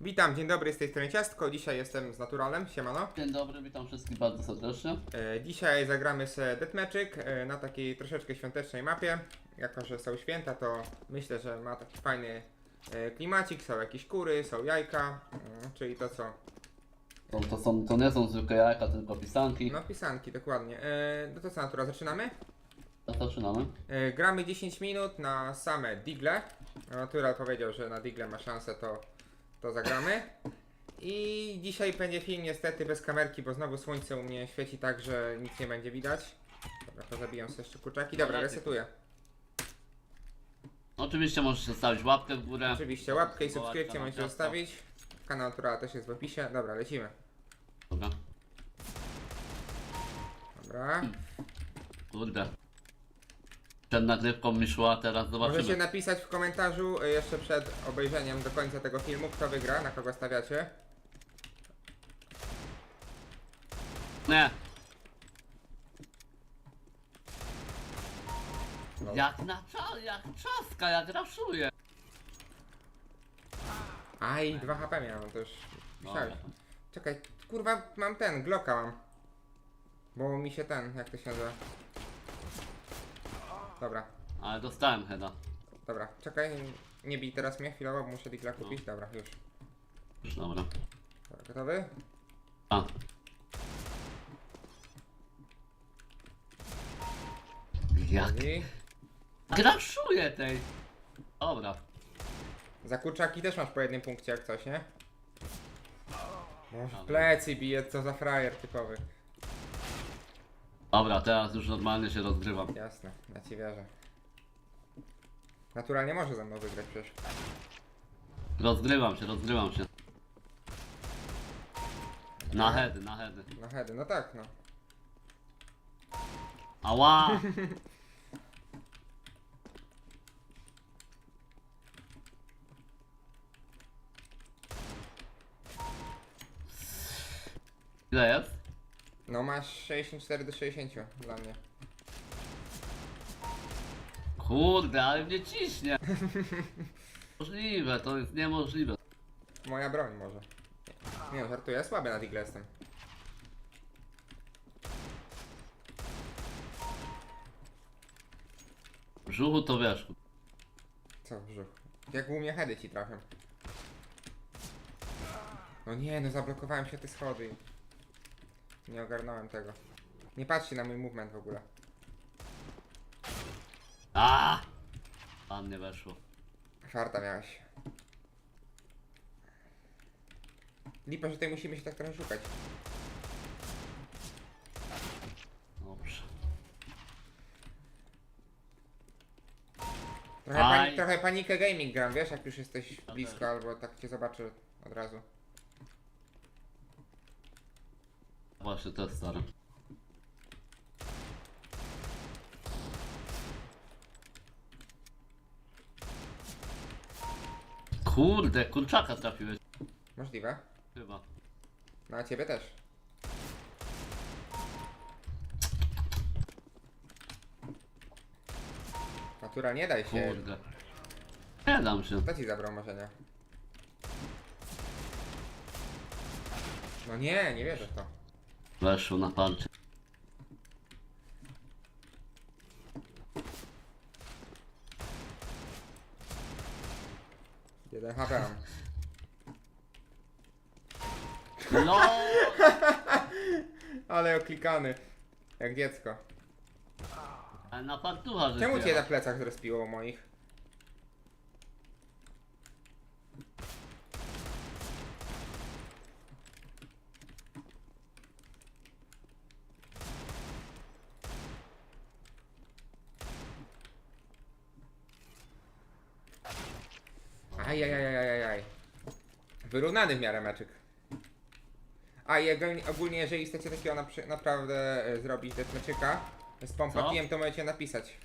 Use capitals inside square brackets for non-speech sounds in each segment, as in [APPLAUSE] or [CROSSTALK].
Witam, dzień dobry, z tej strony Ciastko. Dzisiaj jestem z Naturalem, siemano. Dzień dobry, witam wszystkich bardzo serdecznie. E, dzisiaj zagramy sobie Deathmatchik e, na takiej troszeczkę świątecznej mapie. Jako, że są święta, to myślę, że ma taki fajny e, klimacik. Są jakieś kury, są jajka, mm, czyli to co? To, to, są, to nie są zwykłe jajka, tylko pisanki. No pisanki, dokładnie. E, no to co, Natura, zaczynamy? To zaczynamy. E, gramy 10 minut na same digle. Natural powiedział, że na digle ma szansę, to, to zagramy. I dzisiaj będzie film niestety bez kamerki, bo znowu słońce u mnie świeci tak, że nic nie będzie widać. Dobra, to zabijam sobie jeszcze kurczaki. Dobra, resetuję. Oczywiście możesz zostawić łapkę w górę. Oczywiście łapkę i subskrypcję możecie zostawić. Kanał Naturala też jest w opisie. Dobra, lecimy. Dobra. Dobra. Kurde. Przed nagrywką mi szła, teraz Możecie zobaczymy. napisać w komentarzu y, jeszcze przed obejrzeniem do końca tego filmu, kto wygra, na kogo stawiacie. Nie. No. Jak na czas, jak czaska, jak raszuje. Aj, 2 HP miałem, to już myślałem. Dobra. Czekaj, kurwa, mam ten, Glocka mam. Bo mi się ten, jak to się nazywa? Dobra, Ale dostałem heada. dobra, czekaj, nie bij teraz mnie chwilowo, bo muszę digla kupić. Dobra, już. Już dobra. Dobra, gotowy? A. Jak I raszuje tej. Dobra. za kurczaki też masz po jednym punkcie, jak coś, nie? Dobra. w plecy bije, co za frajer typowy. Dobra, teraz już normalnie się rozgrywam. Jasne, ja ci wierzę. Naturalnie może ze mną wygrać przecież. Rozgrywam się, rozgrywam się. Na Dobra. heady, na heady. No heady, no tak, no. Ała! [LAUGHS] Ile jest? No masz 64 do 60 dla mnie. Kurde, ale mnie ciśnie. [LAUGHS] Możliwe, to jest niemożliwe. Moja broń może. Nie no, żartuję, ja słaby na digle jestem. W brzuchu to wiesz. Co w? Jak u mnie heady ci trafią. No nie, no zablokowałem się te schody. Nie ogarnąłem tego. Nie patrzcie na mój movement w ogóle. A! Pan nie weszło. Farta miałeś. Lipa, że tutaj musimy się tak trochę szukać. Dobrze. Trochę, pani, trochę panikę gaming gram, wiesz, jak już jesteś blisko, albo tak cię zobaczę od razu. Właśnie to jest stare. Kurde, kurczaka trafiłeś. Możliwe. Chyba. No a ciebie też. Natura, nie daj się. Kurde. Nie dam się. Kto ci zabrał marzenia? No nie, nie wierzę w to. Weszło na parcie. Jeden HP mam. No! [LAUGHS] Ale oklikany. Jak dziecko. Ale na partucha, że Czemu cię na plecach zrespiło u moich? Ajajajajajaj. Wyrównany w miarę meczyk. A i ogólnie- jeżeli chcecie takiego na, naprawdę e, zrobić deathmatchika z pompakiem, to możecie napisać.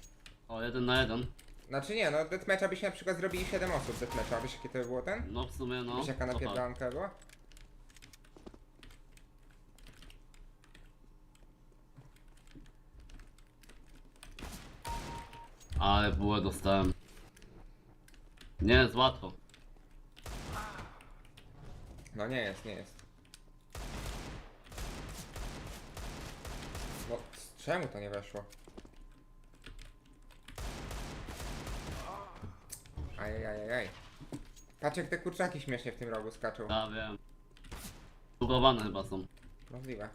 O, jeden na jeden. Znaczy nie, no deathmatcha byście na przykład zrobili 7 osób deathmatcha. Wiesz jakie to by było ten? No w sumie no. Wiesz jaka to tak. była? Ale bułę dostałem. Nie jest łatwo. No nie jest, nie jest. No, czemu to nie weszło? Ajajajajaj. Patrz jak te kurczaki śmiesznie w tym rogu skaczą. Ja wiem. Bugowane chyba są. Możliwe.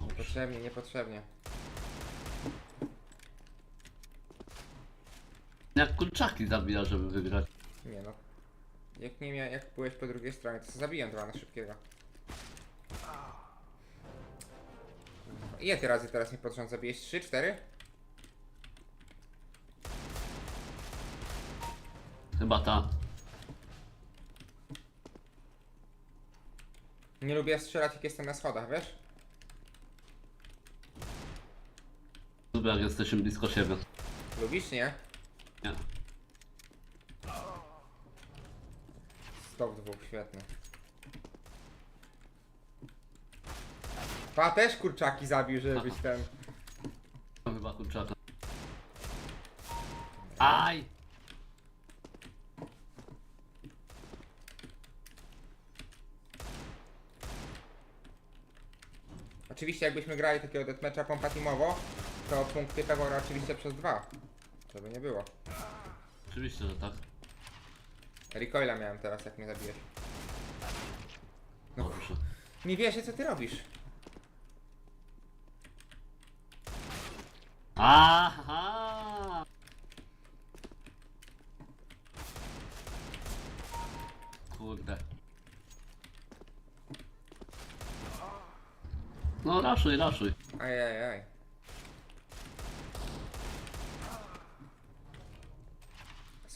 Niepotrzebnie, niepotrzebnie. Jak kurczaki zabija, żeby wygrać. Nie no. Jak nie mia jak byłeś po drugiej stronie, to zabiłem dwa na szybkiego. Ile ty razy teraz mnie pod rząd zabijeś? 3, 4? Chyba ta. Nie lubię strzelać jak jestem na schodach, wiesz? Lubię jak jesteśmy blisko siebie. Lubisz, nie? Nie. Stop dwóch, świetny. Pa też kurczaki zabił, żeby być ten. Mam chyba kurczaka. Aj! Oczywiście jakbyśmy grali takiego deathmatcha pompa teamowo, to punkty pewora oczywiście przez dwa. Żeby nie było. Oczywiście, że tak. Recoila miałem teraz, jak mnie zabijesz. No, Dobrze. nie wierzę, co ty robisz. Aha! Kurde. No raszuj, raszuj. Ajajaj.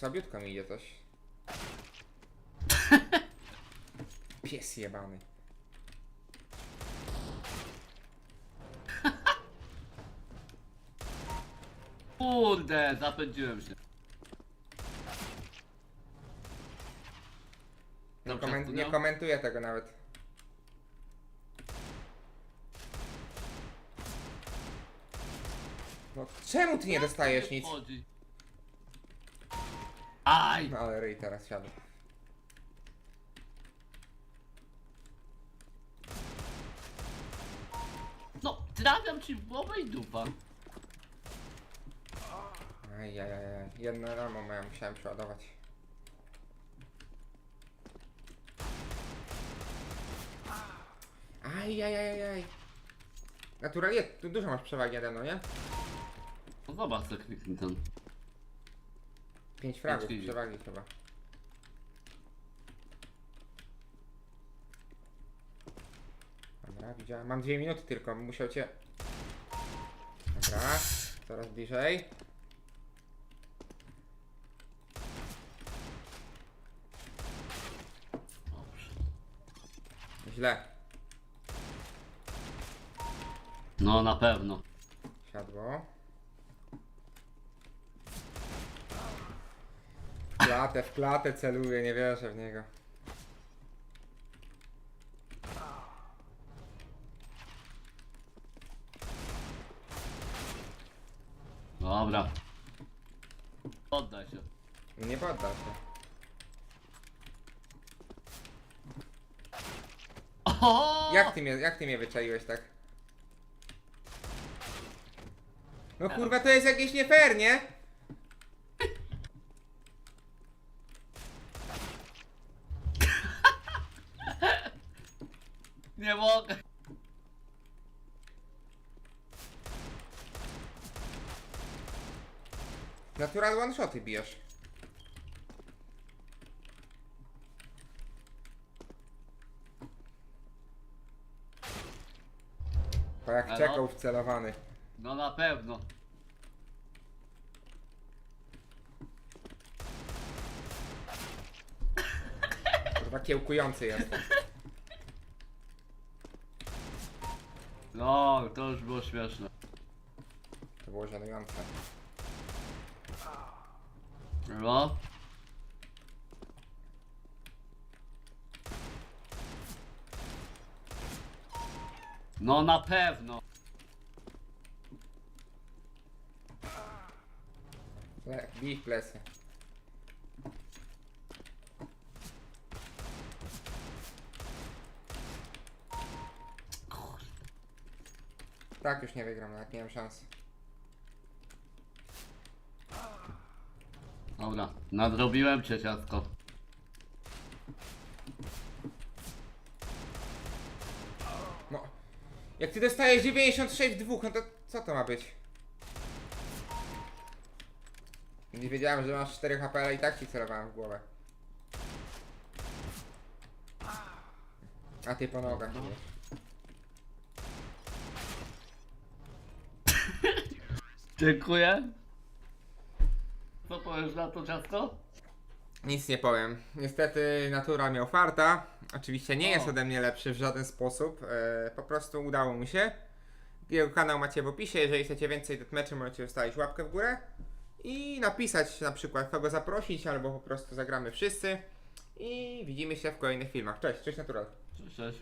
Słabiutko mi idzie coś. [LAUGHS] Pies jebany. [LAUGHS] Kurde, zapędziłem się. Nie, Dobrze, koment- nie komentuję tego nawet. No czemu ty nie dostajesz nic? Chodzi. Aj! No ale ryj teraz siadł. No, trafiam ci w głowę i dupa. Ajajajaj. Jedno ramo miałem, musiałem przeładować. Ajajajaj. Naturalnie, tu dużo masz przewagi nade mną, nie? No zobacz, co kliknij ten. Pięć fragów Pięć przewagi chyba. Dobra, widziałem. Mam dwie minuty tylko, bym musiał cię... Dobra, coraz bliżej. Źle. No, na pewno. Siadło. W klatę, w klatę celuję, nie wierzę w niego. Dobra. Oddaj się. Nie podda się. O! Jak ty mnie, jak ty mnie wyczaiłeś tak? No kurwa, to jest jakieś nie fair, nie? Nie mogę. Natural one shoty bijesz. To jak Elo? czekał wcelowany. No na pewno. Kurwa kiełkujący jestem. No, to już było śmieszne. To było żenujące. No. No na pewno. Le, bij plecy. Tak już nie wygram, nawet nie mam szans. Dobra, nadrobiłem cię ciastko. No. Jak ty dostajesz 96 w dwóch, no to co to ma być? Nie wiedziałem, że masz 4 HP, ale i tak ci celowałem w głowę. A ty po nogach idziesz. Dziękuję. Co powiesz na to ciastko? Nic nie powiem. Niestety natura miał farta. Oczywiście nie O. jest ode mnie lepszy w żaden sposób. E, po prostu udało mu się. Jego kanał macie w opisie. Jeżeli chcecie więcej deathmatchy, możecie zostawić łapkę w górę. I napisać na przykład kogo zaprosić, albo po prostu zagramy wszyscy. I widzimy się w kolejnych filmach. Cześć, cześć Natural. Cześć, cześć.